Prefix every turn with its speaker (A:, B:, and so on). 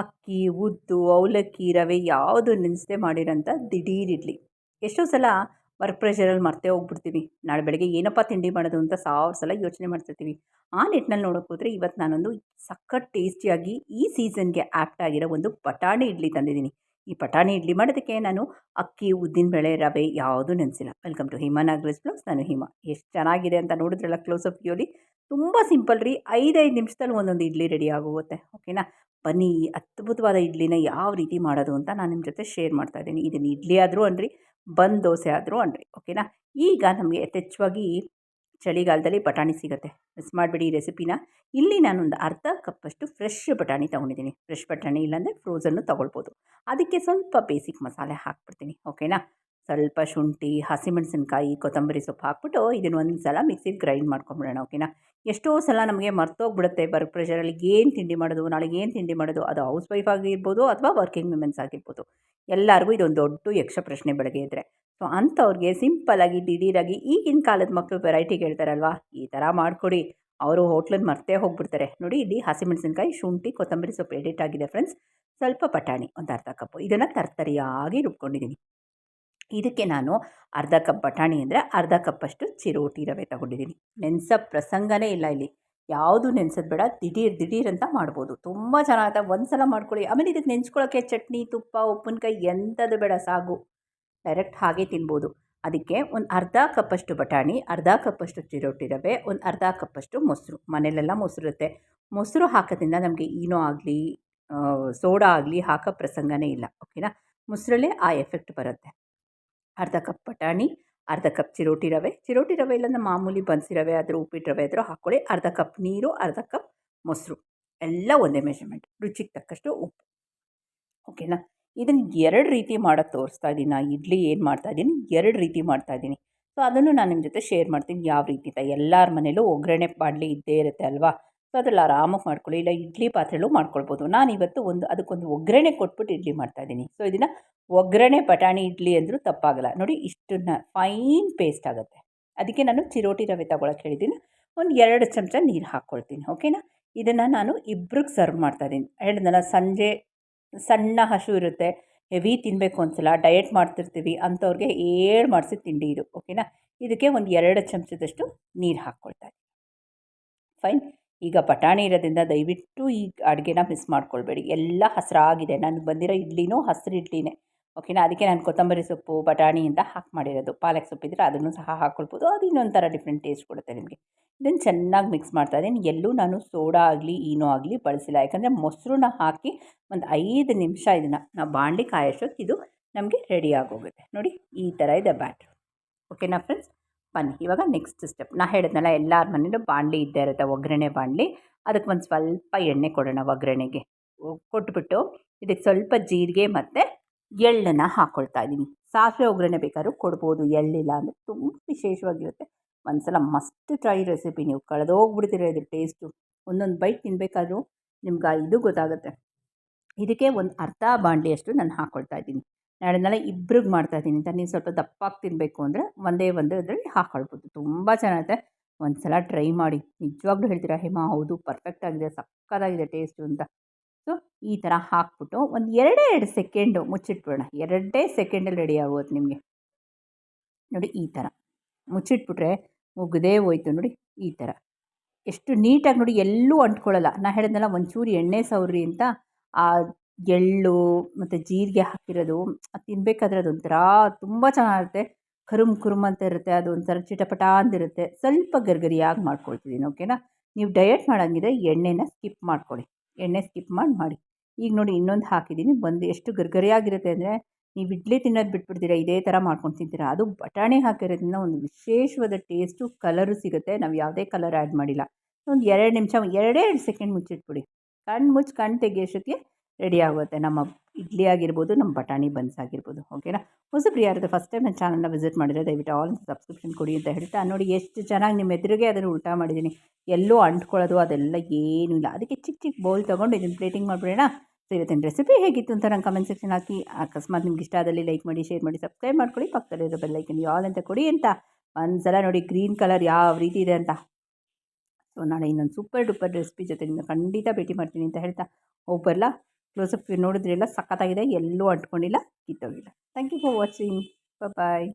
A: ಅಕ್ಕಿ, ಉದ್ದು, ಅವಲಕ್ಕಿ, ರವೆ ಯಾವುದು ನೆನೆಸದೆ ಮಾಡಿರೋಂಥ ದಿಢೀರ್ ಇಡ್ಲಿ. ಎಷ್ಟೋ ಸಲ ವರ್ಕ್ ಪ್ರೆಷರಲ್ಲಿ ಮರ್ತೇ ಹೋಗ್ಬಿಡ್ತೀವಿ. ನಾಳೆ ಬೆಳಗ್ಗೆ ಏನಪ್ಪ ತಿಂಡಿ ಮಾಡೋದು ಅಂತ ಸಾವಿರ ಸಲ ಯೋಚನೆ ಮಾಡ್ತಿರ್ತೀವಿ. ಆ ನಿಟ್ಟಿನಲ್ಲಿ ನೋಡೋಕೆ ಹೋದರೆ ಇವತ್ತು ನಾನೊಂದು ಸಖತ್ ಟೇಸ್ಟಿಯಾಗಿ ಈ ಸೀಸನ್ಗೆ ಆ್ಯಪ್ಟ್ ಆಗಿರೋ ಒಂದು ಪಟಾಣಿ ಇಡ್ಲಿ ತಂದಿದ್ದೀನಿ. ಈ ಪಟಾಣಿ ಇಡ್ಲಿ ಮಾಡೋದಕ್ಕೆ ನಾನು ಅಕ್ಕಿ ಉದ್ದಿನಬೇಳೆ ರವೆ ಯಾವುದೂ ನೆನೆಸಿಲ್ಲ. Welcome to Hima Nagre's blogs ನಾನು ಹಿಮಾ. ಎಷ್ಟು ಚೆನ್ನಾಗಿದೆ ಅಂತ ನೋಡಿದ್ರಲ್ಲ ಕ್ಲೋಸ್ ಅಪ್ ವ್ಯೂಲಿ ತುಂಬ ಸಿಂಪಲ್ ರೀ. ಐದೈದು ನಿಮಿಷದಲ್ಲಿ ಒಂದೊಂದು ಇಡ್ಲಿ ರೆಡಿ ಆಗೋಗುತ್ತೆ. ಓಕೆನಾ? ಬನ್ನಿ ಅದ್ಭುತವಾದ ಇಡ್ಲಿನ ಯಾವ ರೀತಿ ಮಾಡೋದು ಅಂತ ನಾನು ನಿಮ್ಮ ಜೊತೆ ಶೇರ್ ಮಾಡ್ತಾ ಇದ್ದೀನಿ. ಇದನ್ನು ಇಡ್ಲಿ ಆದರೂ ಅನ್ರಿ, ಬಂದ್ ದೋಸೆ ಆದರೂ ಅನ್ರಿ. ಓಕೆನಾ? ಈಗ ನಮಗೆ ಯಥೇಚ್ಛವಾಗಿ ಚಳಿಗಾಲದಲ್ಲಿ ಬಟಾಣಿ ಸಿಗುತ್ತೆ. ಮಿಸ್ ಮಾಡಿಬಿಡಿ ಈ ರೆಸಿಪಿನ. ಇಲ್ಲಿ ನಾನೊಂದು ಅರ್ಧ ಕಪ್ಪಷ್ಟು ಫ್ರೆಶ್ ಬಟಾಣಿ ತೊಗೊಂಡಿದ್ದೀನಿ. ಫ್ರೆಶ್ ಬಟಾಣಿ ಇಲ್ಲಾಂದರೆ ಫ್ರೋಝನ್ನು ತೊಗೊಳ್ಬೋದು. ಅದಕ್ಕೆ ಸ್ವಲ್ಪ ಬೇಸಿಕ್ ಮಸಾಲೆ ಹಾಕ್ಬಿಡ್ತೀನಿ. ಓಕೆನಾ? ಸ್ವಲ್ಪ ಶುಂಠಿ, ಹಸಿಮೆಣಸಿನ್ಕಾಯಿ, ಕೊತ್ತಂಬರಿ ಸೊಪ್ಪು ಹಾಕ್ಬಿಟ್ಟು ಇದನ್ನು ಒಂದು ಸಲ ಮಿಕ್ಸಿಗೆ ಗ್ರೈಂಡ್ ಮಾಡ್ಕೊಂಬಿಡೋಣ, ಓಕೆನಾ? ಎಷ್ಟೋ ಸಲ ನಮಗೆ ಮರ್ತೋಗ್ಬಿಡುತ್ತೆ ಬರ್ಕ್ ಪ್ರೆಷರಲ್ಲಿ ಏನು ತಿಂಡಿ ಮಾಡೋದು, ನಾಳೆಗೆ ಏನು ತಿಂಡಿ ಮಾಡೋದು, ಅದು ಹೌಸ್ ವೈಫ್ ಆಗಿರ್ಬೋದು ಅಥವಾ ವರ್ಕಿಂಗ್ ವುಮೆನ್ಸ್ ಆಗಿರ್ಬೋದು. ಎಲ್ಲರಿಗೂ ಇದೊಂದು ದೊಡ್ಡ ಯಕ್ಷ ಪ್ರಶ್ನೆ ಬೆಳಗ್ಗೆ ಇದ್ದರೆ ಸೊ, ಅಂಥವ್ರಿಗೆ ಸಿಂಪಲ್ಲಾಗಿ ದಿಢೀರಾಗಿ ಈಗಿನ ಕಾಲದ ಮಕ್ಕಳು ವೆರೈಟಿ ಕೇಳ್ತಾರಲ್ವಾ ಈ ಥರ ಮಾಡಿಕೊಡಿ. ಅವರು ಹೋಟ್ಲನ್ನು ಮರ್ತೇ ಹೋಗ್ಬಿಡ್ತಾರೆ. ನೋಡಿ, ಇಲ್ಲಿ ಹಸಿಮೆಣಸಿನ್ಕಾಯಿ, ಶುಂಠಿ, ಕೊತ್ತಂಬರಿ ಸೊಪ್ಪು ಎಡಿಟ್ ಆಗಿದೆ ಫ್ರೆಂಡ್ಸ್ ಸ್ವಲ್ಪ ಬಟಾಣಿ, ಒಂದು ಅರ್ಧ ಕಪ್ಪು ಇದನ್ನು ತರ್ತರಿಯಾಗಿ ರುಬ್ಕೊಂಡಿದ್ದೀನಿ ಇದಕ್ಕೆ ನಾನು ಅರ್ಧ ಕಪ್ ಬಟಾಣಿ ಅಂದರೆ ಅರ್ಧ ಕಪ್ಪಷ್ಟು ಚಿರೋಟಿ ರವೆ ತಗೊಂಡಿದ್ದೀನಿ. ನೆನೆಸೋ ಪ್ರಸಂಗನೇ ಇಲ್ಲ ಇಲ್ಲಿ. ಯಾವುದು ನೆನೆಸೋದು ಬೇಡ, ದಿಢೀರ್ ದಿಢೀರ್ ಅಂತ ಮಾಡ್ಬೋದು. ತುಂಬ ಚೆನ್ನಾಗುತ್ತೆ ಒಂದು ಸಲ ಮಾಡ್ಕೊಳ್ಳಿ. ಆಮೇಲೆ ಇದಕ್ಕೆ ನೆಂಚ್ಕೊಳ್ಳೋಕ್ಕೆ ಚಟ್ನಿ, ತುಪ್ಪ, ಉಪ್ಪಿನಕಾಯಿ ಎಂಥದ್ದು ಬೇಡ, ಸಾಗು. ಡೈರೆಕ್ಟ್ ಹಾಗೆ ತಿನ್ಬೋದು. ಅದಕ್ಕೆ ಒಂದು ಅರ್ಧ ಕಪ್ಪಷ್ಟು ಬಟಾಣಿ, ಅರ್ಧ ಕಪ್ಪಷ್ಟು ಚಿರೋಟಿ ರವೆ, ಒಂದು ಅರ್ಧ ಕಪ್ಪಷ್ಟು ಮೊಸರು. ಮನೇಲೆಲ್ಲ ಮೊಸರು ಇರುತ್ತೆ. ಮೊಸರು ಹಾಕೋದ್ರಿಂದ ನಮಗೆ ಏನೋ ಆಗಲಿ ಸೋಡಾ ಆಗಲಿ ಹಾಕೋ ಪ್ರಸಂಗನೇ ಇಲ್ಲ. ಓಕೆನಾ? ಮೊಸರಲ್ಲೇ ಆ ಎಫೆಕ್ಟ್ ಬರುತ್ತೆ. ಅರ್ಧ ಕಪ್ ಬಟಾಣಿ, ಅರ್ಧ ಕಪ್ ಚಿರೋಟಿ ರವೆ. ಚಿರೋಟಿ ರವೆ ಇಲ್ಲಂದ್ರೆ ಮಾಮೂಲಿ ಬನ್ಸಿ ರವೆ ಆದರೂ ಉಪ್ಪಿಟ್ಟು ರವೆ ಆದರೂ ಹಾಕ್ಕೊಳ್ಳಿ. ಅರ್ಧ ಕಪ್ ನೀರು, ಅರ್ಧ ಕಪ್ ಮೊಸರು. ಎಲ್ಲ ಒಂದೇ ಮೆಷರ್ಮೆಂಟ್ ರುಚಿಗೆ ತಕ್ಕಷ್ಟು ಉಪ್ಪು. ಓಕೆನಾ ಇದನ್ನು ಎರಡು ರೀತಿ ಮಾಡೋಕ್ಕೆ ತೋರಿಸ್ತಾ ಇದ್ದೀನಿ ನಾ ಇಡ್ಲಿ ಏನು ಮಾಡ್ತಾ ಇದ್ದೀನಿ ಎರಡು ರೀತಿ ಮಾಡ್ತಾ ಇದ್ದೀನಿ ಸೊ ಅದನ್ನು ನಾನು ನಿಮ್ಮ ಜೊತೆ ಶೇರ್ ಮಾಡ್ತೀನಿ. ಯಾವ ರೀತಿ ತ ಎಲ್ಲರ ಮನೇಲೂ ಒಗ್ಗರಣೆ ಬಾಣಲಿ ಇದ್ದೇ ಇರುತ್ತೆ ಅಲ್ವಾ? ಸೊ ಅದ್ರಲ್ಲಿ ಆರಾಮಾಗಿ ಮಾಡ್ಕೊಳ್ಳಿ, ಇಲ್ಲ ಇಡ್ಲಿ ಪಾತ್ರೆಲೂ ಮಾಡ್ಕೊಳ್ಬೋದು. ನಾನು ಇವತ್ತು ಒಂದು, ಅದಕ್ಕೊಂದು ಒಗ್ಗರಣೆ ಕೊಟ್ಬಿಟ್ಟು ಇಡ್ಲಿ ಮಾಡ್ತಾಯಿದ್ದೀನಿ ಸೊ ಇದನ್ನು ಒಗ್ಗರಣೆ ಬಟಾಣಿ ಇಡ್ಲಿ ಅಂದರೂ ತಪ್ಪಾಗಲ್ಲ. ನೋಡಿ, ಇಷ್ಟನ್ನ ಫೈನ್ ಪೇಸ್ಟ್ ಆಗುತ್ತೆ. ಅದಕ್ಕೆ ನಾನು ಚಿರೋಟಿ ರವೆ ತಗೊಳಕ್ಕೆ ಹೇಳಿದ್ದೀನಿ. ಒಂದು ಎರಡು ಚಮಚ ನೀರು ಹಾಕ್ಕೊಳ್ತೀನಿ, ಓಕೆನಾ? ಇದನ್ನು ನಾನು ಇಬ್ರಿಗೆ ಸರ್ವ್ ಮಾಡ್ತಾ ಮಾಡ್ತಾಯಿದ್ದೀನಿ ಹೇಳಿದ್ನಲ್ಲ, ಸಂಜೆ ಸಣ್ಣ ಹಸು ಇರುತ್ತೆ, ಹೆವಿ ತಿನ್ನಬೇಕು ಅನ್ಸಲ್ಲ, ಡಯಟ್ ಮಾಡ್ತಿರ್ತೀವಿ, ಅಂಥವ್ರಿಗೆ ಏಳು ಮಾಡಿಸಿ ತಿಂಡಿ ಇದು, ಓಕೆನಾ? ಇದಕ್ಕೆ ಒಂದು ಎರಡು ಚಮಚದಷ್ಟು ನೀರು ಹಾಕ್ಕೊಳ್ತಾ ಫೈನ್ ಈಗ ಬಟಾಣಿ ಇರೋದ್ರಿಂದ ದಯವಿಟ್ಟು ಈ ಅಡುಗೆನ ಮಿಸ್ ಮಾಡ್ಕೊಳ್ಬೇಡಿ. ಎಲ್ಲ ಹಸಿರಾಗಿದೆ. ನನಗೆ ಬಂದಿರೋ ಇಡ್ಲಿನೂ ಹಸಿರು ಇಡ್ಲಿನೇ. ಓಕೆನಾ ಅದಕ್ಕೆ ನಾನು ಕೊತ್ತಂಬರಿ ಸೊಪ್ಪು, ಬಟಾಣಿ ಅಂತ ಹಾಕಿ ಮಾಡಿರೋದು. ಪಾಲಕ್ ಸೊಪ್ಪಿದ್ರೆ ಅದನ್ನು ಸಹ ಹಾಕ್ಕೊಳ್ಬೋದು ಅದು ಇನ್ನೊಂಥರ ಡಿಫ್ರೆಂಟ್ ಟೇಸ್ಟ್ ಕೊಡುತ್ತೆ ನಿಮಗೆ. ಇದನ್ನು ಚೆನ್ನಾಗಿ ಮಿಕ್ಸ್ ಮಾಡ್ತಾ ಇದ್ದೀನಿ ಎಲ್ಲೂ ನಾನು ಸೋಡಾ ಆಗಲಿ ಏನೋ ಆಗಲಿ ಬಳಸಿಲ್ಲ. ಯಾಕಂದರೆ ಮೊಸರನ್ನ ಹಾಕಿ ಒಂದು ಐದು ನಿಮಿಷ ಇದನ್ನು ನಾವು ಬಾಣಲಿ ಕಾಯೋಷ್ಟೊತ್ತು ಇದು ನಮಗೆ ರೆಡಿ ಆಗೋಗುತ್ತೆ. ನೋಡಿ, ಈ ಥರ ಇದೆ ಬ್ಯಾಟ್ರ್ ಓಕೆನಾ ಫ್ರೆಂಡ್ಸ್ ಬನ್ನಿ. ಇವಾಗ ನೆಕ್ಸ್ಟ್ ಸ್ಟೆಪ್ ನಾ ಹೇಳಿದ್ನಲ್ಲ, ಎಲ್ಲರ ಮನೇಲೂ ಬಾಣಲಿ ಇದ್ದೇ ಇರುತ್ತೆ, ಒಗ್ಗರಣೆ ಬಾಣಲಿ. ಅದಕ್ಕೆ ಒಂದು ಸ್ವಲ್ಪ ಎಣ್ಣೆ ಕೊಡೋಣ ಒಗ್ಗರಣೆಗೆ. ಕೊಟ್ಬಿಟ್ಟು ಇದಕ್ಕೆ ಸ್ವಲ್ಪ ಜೀರಿಗೆ ಮತ್ತು ಎಳ್ಳನ್ನು ಹಾಕ್ಕೊಳ್ತಾ ಇದ್ದೀನಿ. ಸಾಸಿವೆ ಒಗ್ಗರಣೆ ಬೇಕಾದ್ರೂ ಕೊಡ್ಬೋದು. ಎಳ್ಳಿಲ್ಲ ಅಂದರೆ ತುಂಬ ವಿಶೇಷವಾಗಿರುತ್ತೆ. ಒಂದು ಸಲ ಮಸ್ಟ್ ಟ್ರೈ ರೆಸಿಪಿ ನೀವು. ಕಳೆದೋಗ್ಬಿಡ್ತೀರ ಇದ್ರ ಟೇಸ್ಟು ಒಂದೊಂದು ಬೈಟ್ ತಿನ್ನಬೇಕಾದ್ರೂ ನಿಮ್ಗೆ ಇದು ಗೊತ್ತಾಗುತ್ತೆ. ಇದಕ್ಕೆ ಒಂದು ಅರ್ಧ ಬಾಣಲಿಯಷ್ಟು ನಾನು ಹಾಕ್ಕೊಳ್ತಾ ಇದ್ದೀನಿ. ನಾಳೆನೆಲ್ಲ ಇಬ್ರಿಗೆ ಮಾಡ್ತಾಯಿದ್ದೀನಿ ಅಂತ ನೀವು ಸ್ವಲ್ಪ ದಪ್ಪಾಗಿ ತಿನ್ನಬೇಕು ಅಂದರೆ ಒಂದೇ ಒಂದು ಅದರಲ್ಲಿ ಹಾಕೊಳ್ಬೋದು ತುಂಬ ಚೆನ್ನಾಗಿದೆ ಒಂದು ಸಲ ಟ್ರೈ ಮಾಡಿ. ನಿಜವಾಗ್ಲೂ ಹೇಳ್ತೀರಾ, ಹೇಮಾ, ಹೌದು ಪರ್ಫೆಕ್ಟಾಗಿದೆ ಸಕ್ಕತ್ತಾಗಿದೆ ಟೇಸ್ಟು ಅಂತ. ಸೊ, ಈ ಥರ ಹಾಕ್ಬಿಟ್ಟು ಒಂದು ಎರಡೇ ಎರಡು ಸೆಕೆಂಡು ಮುಚ್ಚಿಟ್ಬಿಡೋಣ. ಎರಡೇ ಸೆಕೆಂಡಲ್ಲಿ ರೆಡಿ ಆಗೋದು ನಿಮಗೆ. ನೋಡಿ, ಈ ಥರ ಮುಚ್ಚಿಟ್ಬಿಟ್ರೆ ಮುಗ್ದೇ ಹೋಯ್ತು ನೋಡಿ, ಈ ಥರ ಎಷ್ಟು ನೀಟಾಗಿ ನೋಡಿ, ಎಲ್ಲೂ ಅಂಟ್ಕೊಳ್ಳಲ್ಲ. ನಾ ಹೇಳಿದ್ನಲ್ಲ, ಒಂಚೂರು ಎಣ್ಣೆ ಸವರಿ ಅಂತ, ಆ ಎಳ್ಳು ಮತ್ತು ಜೀರಿಗೆ ಹಾಕಿರೋದು, ಅದು ತಿನ್ನಬೇಕಾದ್ರೆ ಅದೊಂಥರ ತುಂಬ ಚೆನ್ನಾಗಿರುತ್ತೆ. ಕರುಮ್ ಕುರುಮ್ ಅಂತ ಇರುತ್ತೆ, ಅದು ಒಂಥರ ಚಿಟಪಟ ಅಂತಿರುತ್ತೆ ಸ್ವಲ್ಪ ಗರ್ಗರಿಯಾಗಿ ಮಾಡ್ಕೊಳ್ತಿದ್ದೀನಿ ಓಕೆನಾ? ನೀವು ಡಯಟ್ ಮಾಡೋಂಗಿದ್ರೆ ಎಣ್ಣೆನ ಸ್ಕಿಪ್ ಮಾಡ್ಕೊಳ್ಳಿ ಎಣ್ಣೆ ಸ್ಕಿಪ್ ಮಾಡಿ ಮಾಡಿ. ಈಗ ನೋಡಿ, ಇನ್ನೊಂದು ಹಾಕಿದ್ದೀನಿ ಬಂದು ಎಷ್ಟು ಗರ್ಗರಿಯಾಗಿರುತ್ತೆ ಅಂದರೆ, ನೀವು ಇಡ್ಲಿ ತಿನ್ನೋದು ಬಿಟ್ಬಿಡ್ತೀರಾ, ಇದೇ ಥರ ಮಾಡ್ಕೊಂಡು ತಿಂತೀರಾ, ಅದು ಬಟಾಣಿ ಹಾಕಿರೋದ್ರಿಂದ ಒಂದು ವಿಶೇಷವಾದ ಟೇಸ್ಟು ಕಲರು ಸಿಗುತ್ತೆ. ನಾವು ಯಾವುದೇ ಕಲರ್ ಆ್ಯಡ್ ಮಾಡಿಲ್ಲ. ಒಂದು ಎರಡು ನಿಮಿಷ ಎರಡೇ ಎರಡು ಸೆಕೆಂಡ್ ಮುಚ್ಚಿಟ್ಬಿಡಿ. ಕಣ್ಣು ಮುಚ್ಚಿ, ಕಣ್ಣು ತೆಗಿಯೋಷ್ಟಕ್ಕೆ ರೆಡಿ ಆಗುತ್ತೆ. ನಮ್ಮ ಇಡ್ಲಿ ಆಗಿರ್ಬೋದು, ನಮ್ಮ ಬಟಾಣಿ ಬನ್ಸ್ ಆಗಿರ್ಬೋದು ಓಕೆನಾ ಹೊಸಬ್ರು ಯಾರಾದರೂ ಫಸ್ಟ್ ಟೈಮ್ ನನ್ನ ಚಾನಲ್ನ ವಿಸಿಟ್ ಮಾಡಿದರೆ ದಯವಿಟ್ಟು ಆಲ್ ಸಬ್ಸ್ಕ್ರಿಪ್ಷನ್ ಕೊಡಿ ಅಂತ ಹೇಳ್ತಾ ನೋಡಿ ಎಷ್ಟು ಚೆನ್ನಾಗಿ ನಿಮ್ಮ ಎದುರಿಗೆ ಅದನ್ನು ಉಲ್ಟಾ ಮಾಡಿದ್ದೀನಿ. ಎಲ್ಲೂ ಅಂಟ್ಕೊಳ್ಳೋದು ಅದೆಲ್ಲ ಏನೂ ಇಲ್ಲ. ಅದಕ್ಕೆ ಚಿಕ್ಕ ಚಿಕ್ಕ ಬೌಲ್ ತೊಗೊಂಡು ಇದನ್ನು ಪ್ಲೇಟಿಂಗ್ ಮಾಡಿಬಿಡೋಣ. ಸೊ ಇವತ್ತಿನ ರೆಸಿಪಿ ಹೇಗಿತ್ತು ಅಂತ ನಂಗೆ ಕಮೆಂಟ್ ಸೆಕ್ಷನ್ ಹಾಕಿ. ಅಕಸ್ಮಾತ್ ನಿಮ್ಗೆ ಇಷ್ಟ ಆದಲ್ಲಿ ಲೈಕ್ ಮಾಡಿ ಶೇರ್ ಮಾಡಿ ಸಬ್ಸ್ಕ್ರೈಬ್ ಮಾಡ್ಕೊಳ್ಳಿ. ಪಕ್ಕದಲ್ಲಿರೋ ಬೆಲ್ಲೈಕನ್ ಯಾವ ಅಂತ ಕೊಡಿ ಅಂತ. ಒಂದು ಸಲ ನೋಡಿ ಗ್ರೀನ್ ಕಲರ್ ಯಾವ ರೀತಿ ಇದೆ ಅಂತ. ಸೊ ನಾಳೆ ಇನ್ನೊಂದು ಸೂಪರ್ ಡೂಪರ್ ರೆಸಿಪಿ ಜೊತೆ ನಿಮ್ಮನ್ನು ಖಂಡಿತ ಭೇಟಿ ಮಾಡ್ತೀನಿ ಅಂತ ಹೇಳ್ತಾ ಹೋಗ್ಬರಲ್ಲ ಕ್ಲೋಸಪ್ ನೋಡಿದ್ರೆಲ್ಲ ಸಖತ್ತಾಗಿದೆ ಎಲ್ಲೂ ಅಂಟ್ಕೊಂಡಿಲ್ಲ ಕಿತ್ತೋಗಿಲ್ಲ. Thank you for watching bye